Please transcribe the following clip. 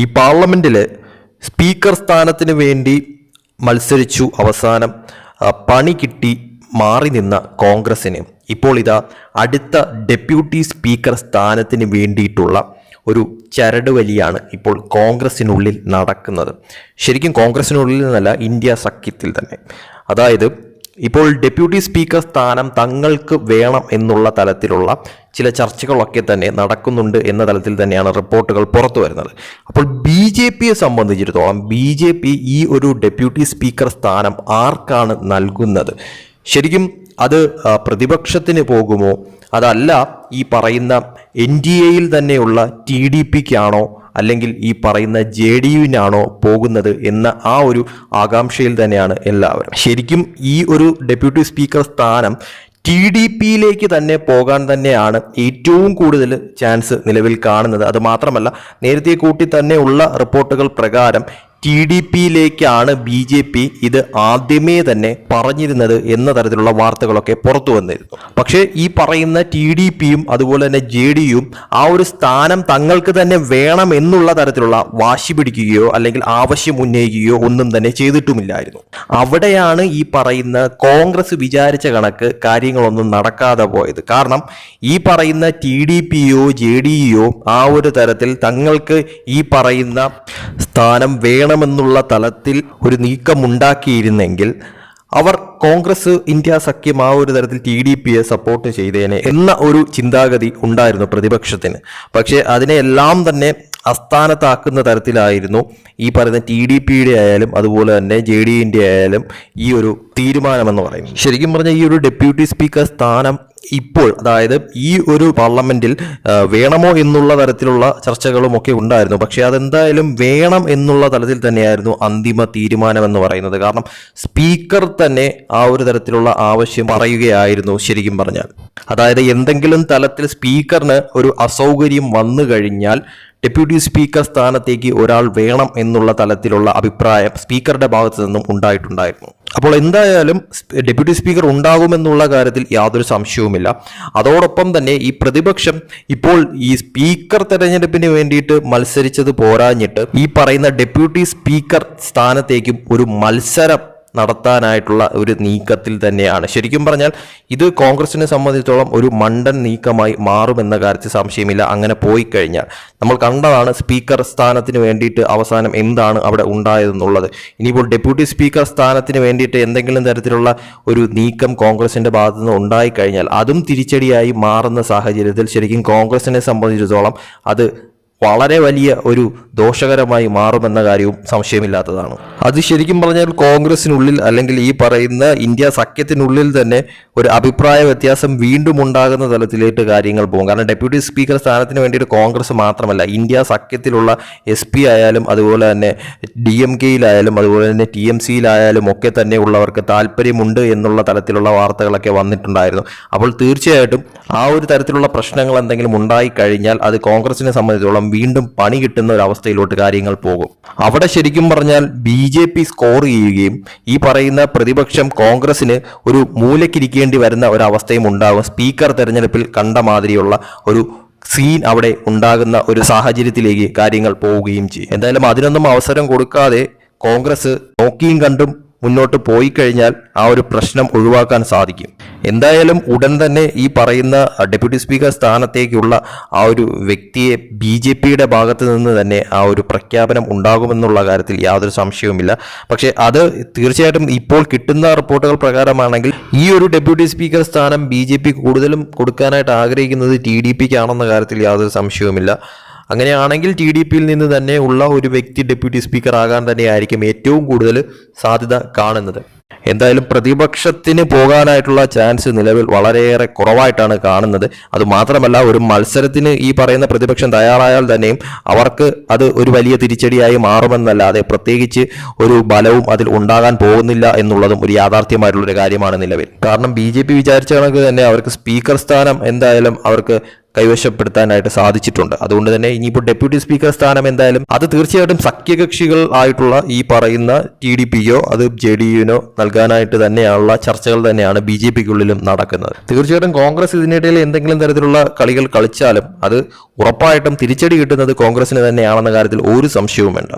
ഈ പാർലമെന്റിൽ സ്പീക്കർ സ്ഥാനത്തിന് വേണ്ടി മത്സരിച്ചു അവസാനം പണി കിട്ടി മാറി നിന്ന കോൺഗ്രസിന്. ഇപ്പോൾ ഇതാ അടുത്ത ഡെപ്യൂട്ടി സ്പീക്കർ സ്ഥാനത്തിന് വേണ്ടിയിട്ടുള്ള ഒരു ചരട് വലിയാണ് ഇപ്പോൾ കോൺഗ്രസ്സിനുള്ളിൽ നടക്കുന്നത്. ശരിക്കും കോൺഗ്രസ്സിനുള്ളിൽ നിന്നല്ല ഇന്ത്യ സഖ്യത്തിൽ തന്നെ. അതായത് ഇപ്പോൾ ഡെപ്യൂട്ടി സ്പീക്കർ സ്ഥാനം തങ്ങൾക്ക് വേണം എന്നുള്ള തലത്തിലുള്ള ചില ചർച്ചകളൊക്കെ തന്നെ നടക്കുന്നുണ്ട് എന്ന തലത്തിൽ തന്നെയാണ് റിപ്പോർട്ടുകൾ പുറത്തു വരുന്നത്. അപ്പോൾ ബി ജെ പിയെ സംബന്ധിച്ചിടത്തോളം ബി ജെ പി ഈ ഒരു ഡെപ്യൂട്ടി സ്പീക്കർ സ്ഥാനം ആർക്കാണ് നൽകുന്നത്? ശരിക്കും അത് പ്രതിപക്ഷത്തിന് പോകുമോ? അതല്ല ഈ പറയുന്ന എൻ ഡി എയിൽ തന്നെയുള്ള ടി ഡി പിക്കാണോ അല്ലെങ്കിൽ ഈ പറയുന്ന ജെ ഡി യുവിനാണോ പോകുന്നത് എന്ന ആ ഒരു ആകാംക്ഷയിൽ തന്നെയാണ് എല്ലാവരും. ശരിക്കും ഈ ഒരു ഡെപ്യൂട്ടി സ്പീക്കർ സ്ഥാനം ടി ഡി പിയിലേക്ക് തന്നെ പോകാൻ തന്നെയാണ് ഏറ്റവും കൂടുതൽ ചാൻസ് നിലവിൽ കാണുന്നത്. അത് മാത്രമല്ല നേരത്തെ കൂട്ടി തന്നെയുള്ള റിപ്പോർട്ടുകൾ പ്രകാരം ടി ഡി പിയിലേക്കാണ് ബി ജെ പി ഇത് ആദ്യമേ തന്നെ പറഞ്ഞിരുന്നത് എന്ന തരത്തിലുള്ള വാർത്തകളൊക്കെ പുറത്തു വന്നിരുന്നു. പക്ഷേ ഈ പറയുന്ന ടി ഡി പിയും അതുപോലെ തന്നെ ജെ ഡി ആ ഒരു സ്ഥാനം തങ്ങൾക്ക് തന്നെ വേണം എന്നുള്ള തരത്തിലുള്ള വാശി പിടിക്കുകയോ അല്ലെങ്കിൽ ആവശ്യം ഉന്നയിക്കുകയോ ഒന്നും തന്നെ ചെയ്തിട്ടുമില്ലായിരുന്നു. അവിടെയാണ് ഈ പറയുന്ന കോൺഗ്രസ് വിചാരിച്ച കണക്ക് കാര്യങ്ങളൊന്നും നടക്കാതെ പോയത്. കാരണം ഈ പറയുന്ന ടി ഡി പിയോ ജെ ഡി ആ ഒരു തരത്തിൽ തങ്ങൾക്ക് ഈ പറയുന്ന സ്ഥാനം വേണമെന്നുള്ള തലത്തിൽ ഒരു നീക്കമുണ്ടാക്കിയിരുന്നെങ്കിൽ അവർ കോൺഗ്രസ് ഇന്ത്യ സഖ്യം ആ ഒരു തരത്തിൽ ടി ഡി പിയെ സപ്പോർട്ട് ചെയ്തേനെ എന്ന ഒരു ചിന്താഗതി ഉണ്ടായിരുന്നു പ്രതിപക്ഷത്തിന്. പക്ഷേ അതിനെല്ലാം തന്നെ അസ്ഥാനത്താക്കുന്ന തരത്തിലായിരുന്നു ഈ പറയുന്ന ടി ഡി പിയുടെ ആയാലും അതുപോലെ തന്നെ ജെ ഡി യുടെ ആയാലും ഈ ഒരു തീരുമാനമെന്ന് പറയുന്നത്. ശരിക്കും പറഞ്ഞാൽ ഈ ഒരു ഡെപ്യൂട്ടി സ്പീക്കർ സ്ഥാനം ഇപ്പോൾ അതായത് ഈ ഒരു പാർലമെന്റിൽ വേണമോ എന്നുള്ള തരത്തിലുള്ള ചർച്ചകളും ഒക്കെ ഉണ്ടായിരുന്നു. പക്ഷേ അതെന്തായാലും വേണം എന്നുള്ള തലത്തിൽ തന്നെയായിരുന്നു അന്തിമ തീരുമാനം എന്ന് പറയുന്നത്. കാരണം സ്പീക്കർ തന്നെ ആ ഒരു തരത്തിലുള്ള ആവശ്യം പറയുകയായിരുന്നു ശരിക്കും പറഞ്ഞാൽ. അതായത് എന്തെങ്കിലും തലത്തിൽ സ്പീക്കറിന് ഒരു അസൗകര്യം വന്നു കഴിഞ്ഞാൽ ഡെപ്യൂട്ടി സ്പീക്കർ സ്ഥാനത്തേക്ക് ഒരാൾ വേണം എന്നുള്ള തലത്തിലുള്ള അഭിപ്രായം സ്പീക്കറുടെ ഭാഗത്തു നിന്നും ഉണ്ടായിട്ടുണ്ടായിരുന്നു. അപ്പോൾ എന്തായാലും ഡെപ്യൂട്ടി സ്പീക്കർ ഉണ്ടാകുമെന്നുള്ള കാര്യത്തിൽ യാതൊരു സംശയവുമില്ല. അതോടൊപ്പം തന്നെ ഈ പ്രതിപക്ഷം ഇപ്പോൾ ഈ സ്പീക്കർ തെരഞ്ഞെടുപ്പിന് വേണ്ടിയിട്ട് മത്സരിച്ചത് പോരാഞ്ഞിട്ട് ഈ പറയുന്ന ഡെപ്യൂട്ടി സ്പീക്കർ സ്ഥാനത്തേക്കും ഒരു മത്സരം നടത്താനായിട്ടുള്ള ഒരു നീക്കത്തിൽ തന്നെയാണ്. ശരിക്കും പറഞ്ഞാൽ ഇത് കോൺഗ്രസിനെ സംബന്ധിച്ചിടത്തോളം ഒരു മണ്ടൻ നീക്കമായി മാറുമെന്ന കാര്യത്തിൽ സംശയമില്ല. അങ്ങനെ പോയി കഴിഞ്ഞാൽ നമ്മൾ കണ്ടതാണ് സ്പീക്കർ സ്ഥാനത്തിന് വേണ്ടിയിട്ട് അവസാനം എന്താണ് അവിടെ ഉണ്ടായതെന്നുള്ളത്. ഇനിയിപ്പോൾ ഡെപ്യൂട്ടി സ്പീക്കർ സ്ഥാനത്തിന് വേണ്ടിയിട്ട് എന്തെങ്കിലും തരത്തിലുള്ള ഒരു നീക്കം കോൺഗ്രസിന്റെ ഭാഗത്തു നിന്ന് ഉണ്ടായിക്കഴിഞ്ഞാൽ അതും തിരിച്ചടിയായി മാറുന്ന സാഹചര്യത്തിൽ ശരിക്കും കോൺഗ്രസിനെ സംബന്ധിച്ചിടത്തോളം അത് വളരെ വലിയ ഒരു ദോഷകരമായി മാറുമെന്ന കാര്യവും സംശയമില്ലാത്തതാണ്. അത് ശരിക്കും പറഞ്ഞാൽ കോൺഗ്രസിനുള്ളിൽ അല്ലെങ്കിൽ ഈ പറയുന്ന ഇന്ത്യ സഖ്യത്തിനുള്ളിൽ തന്നെ ഒരു അഭിപ്രായ വ്യത്യാസം വീണ്ടും ഉണ്ടാകുന്ന തലത്തിലേക്ക് കാര്യങ്ങൾ പോകും. കാരണം ഡെപ്യൂട്ടി സ്പീക്കർ സ്ഥാനത്തിന് വേണ്ടിയിട്ട് കോൺഗ്രസ് മാത്രമല്ല ഇന്ത്യ സഖ്യത്തിലുള്ള എസ് പി ആയാലും അതുപോലെ തന്നെ ഡി എം കെയിലായാലും അതുപോലെ തന്നെ ടി എം സിയിലായാലും ഒക്കെ തന്നെ ഉള്ളവർക്ക് താല്പര്യമുണ്ട് എന്നുള്ള തലത്തിലുള്ള വാർത്തകളൊക്കെ വന്നിട്ടുണ്ടായിരുന്നു. അപ്പോൾ തീർച്ചയായിട്ടും ആ ഒരു തരത്തിലുള്ള പ്രശ്നങ്ങൾ എന്തെങ്കിലും ഉണ്ടായി കഴിഞ്ഞാൽ അത് കോൺഗ്രസിനെ സംബന്ധിച്ചോളം വീണ്ടും പണി കിട്ടുന്ന ഒരു അവസ്ഥയിലോട്ട് കാര്യങ്ങൾ പോകും. അവിടെ ശരിക്കും പറഞ്ഞാൽ ബി ജെ പി സ്കോർ ചെയ്യുകയും ഈ പറയുന്ന പ്രതിപക്ഷം കോൺഗ്രസിന് ഒരു മൂലക്കിരിക്കേണ്ടി വരുന്ന ഒരവസ്ഥയും ഉണ്ടാകും സ്പീക്കർ തെരഞ്ഞെടുപ്പിൽ കണ്ട മാതിരിയുള്ള ഒരു സീൻ അവിടെ ഉണ്ടാകുന്ന ഒരു സാഹചര്യത്തിലേക്ക് കാര്യങ്ങൾ പോവുകയും ചെയ്യും. എന്തായാലും അതിനൊന്നും അവസരം കൊടുക്കാതെ കോൺഗ്രസ് നോക്കിയും കണ്ടും മുന്നോട്ട് പോയി കഴിഞ്ഞാൽ ആ ഒരു പ്രശ്നം ഒഴിവാക്കാൻ സാധിക്കും. എന്തായാലും ഉടൻ തന്നെ ഈ പറയുന്ന ഡെപ്യൂട്ടി സ്പീക്കർ സ്ഥാനത്തേക്കുള്ള ആ ഒരു വ്യക്തിയെ ബി ജെ പിയുടെ ഭാഗത്ത് നിന്ന് തന്നെ ആ ഒരു പ്രഖ്യാപനം ഉണ്ടാകുമെന്നുള്ള കാര്യത്തിൽ യാതൊരു സംശയവുമില്ല. പക്ഷേ അത് തീർച്ചയായിട്ടും ഇപ്പോൾ കിട്ടുന്ന റിപ്പോർട്ടുകൾ പ്രകാരമാണെങ്കിൽ ഈ ഒരു ഡെപ്യൂട്ടി സ്പീക്കർ സ്ഥാനം ബി ജെ പി കൂടുതലും കൊടുക്കാനായിട്ട് ആഗ്രഹിക്കുന്നത് ടി ഡി പിക്ക് ആണെന്ന കാര്യത്തിൽ യാതൊരു സംശയവുമില്ല. അങ്ങനെയാണെങ്കിൽ ടി ഡി പിയിൽ നിന്ന് തന്നെ ഉള്ള ഒരു വ്യക്തി ഡെപ്യൂട്ടി സ്പീക്കർ ആകാൻ തന്നെയായിരിക്കും ഏറ്റവും കൂടുതൽ സാധ്യത കാണുന്നത്. എന്തായാലും പ്രതിപക്ഷത്തിന് പോകാനായിട്ടുള്ള ചാൻസ് നിലവിൽ വളരെയേറെ കുറവായിട്ടാണ് കാണുന്നത്. അത് മാത്രമല്ല ഒരു മത്സരത്തിന് ഈ പറയുന്ന പ്രതിപക്ഷം തയ്യാറായാൽ തന്നെയും അവർക്ക് അത് ഒരു വലിയ തിരിച്ചടിയായി മാറുമെന്നല്ലാതെ പ്രത്യേകിച്ച് ഒരു ബലവും അതിൽ ഉണ്ടാകാൻ പോകുന്നില്ല എന്നുള്ളതും ഒരു യാഥാർത്ഥ്യമായിട്ടുള്ള ഒരു കാര്യമാണ് നിലവിൽ. കാരണം ബി ജെ പി വിചാരിച്ച കണക്ക് തന്നെ അവർക്ക് സ്പീക്കർ സ്ഥാനം എന്തായാലും അവർക്ക് കൈവശപ്പെടുത്താനായിട്ട് സാധിച്ചിട്ടുണ്ട്. അതുകൊണ്ട് തന്നെ ഇനിയിപ്പോൾ ഡെപ്യൂട്ടി സ്പീക്കർ സ്ഥാനം എന്തായാലും അത് തീർച്ചയായിട്ടും സഖ്യകക്ഷികൾ ആയിട്ടുള്ള ഈ പറയുന്ന ടി ഡി പിയോ അത് ജെ ഡി യുവിനോ നൽകാനായിട്ട് തന്നെയുള്ള ചർച്ചകൾ തന്നെയാണ് ബി ജെ പിക്കുള്ളിലും നടക്കുന്നത്. തീർച്ചയായിട്ടും കോൺഗ്രസ് ഇതിനിടയിൽ എന്തെങ്കിലും തരത്തിലുള്ള കളികൾ കളിച്ചാലും അത് ഉറപ്പായിട്ടും തിരിച്ചടി കിട്ടുന്നത് കോൺഗ്രസിന് തന്നെയാണെന്ന കാര്യത്തിൽ ഒരു സംശയവും വേണ്ട